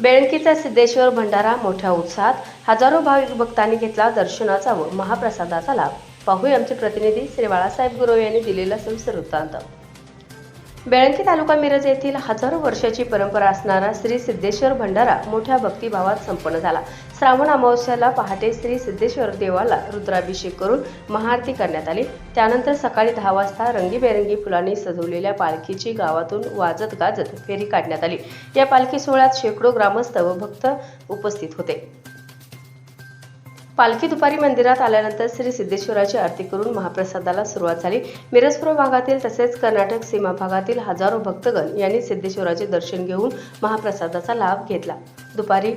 बेळंकीचा सिद्धेश्वर भंडारा मोठ्या उत्साहात हजारो भाविक भक्तांनी घेतला दर्शनाचा व महाप्रसादाचा लाभ. पाहूया आमचे प्रतिनिधी श्री बाळासाहेब गुरव यांनी दिलेला सविस्तर वृत्तांत बेळंकी तालुका मिरज येथील हजारो वर्षाची परंपरा असणारा श्री सिद्धेश्वर भंडारा मोठ्या भक्तिभावात संपन्न झाला. श्रावण अमावस्याला पहाटे श्री सिद्धेश्वर देवाला रुद्राभिषेक करून महाआरती करण्यात आली. त्यानंतर सकाळी दहा वाजता रंगीबेरंगी फुलांनी सजवलेल्या पालखीची गावातून वाजत गाजत फेरी काढण्यात आली. या पालखी सोहळ्यात शेकडो ग्रामस्थ व भक्त उपस्थित होते. पालखी दुपारी मंदिरात आल्यानंतर श्री सिद्धेश्वराची आरती करून महाप्रसादाला सुरुवात झाली. मिरजपूर भागातील तसेच कर्नाटक सीमा भागातील हजारो भक्तगण यांनी सिद्धेश्वराचे दर्शन घेऊन महाप्रसादाचा लाभ घेतला. दुपारी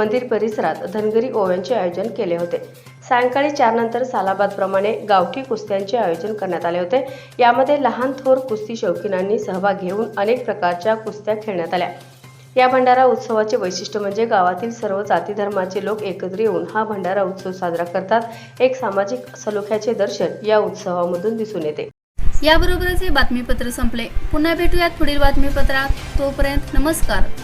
मंदिर परिसरात धनगरी ओव्यांचे आयोजन केले होते. सायंकाळी चार नंतर सालाबादप्रमाणे गावठी कुस्त्यांचे आयोजन करण्यात आले होते. यामध्ये लहान थोर कुस्ती शौकीनांनी सहभाग घेऊन अनेक प्रकारच्या कुस्त्या खेळण्यात आल्या. या भंडारा उत्सवाचे वैशिष्ट्य म्हणजे गावातील सर्व जाती धर्माचे लोक एकत्र येऊन हा भंडारा उत्सव साजरा करतात. एक सामाजिक सलोख्याचे दर्शन या उत्सवामधून दिसून येते. याबरोबरच हे बातमीपत्र संपले. पुन्हा भेटूयात पुढील बातमीपत्रात. तोपर्यंत नमस्कार.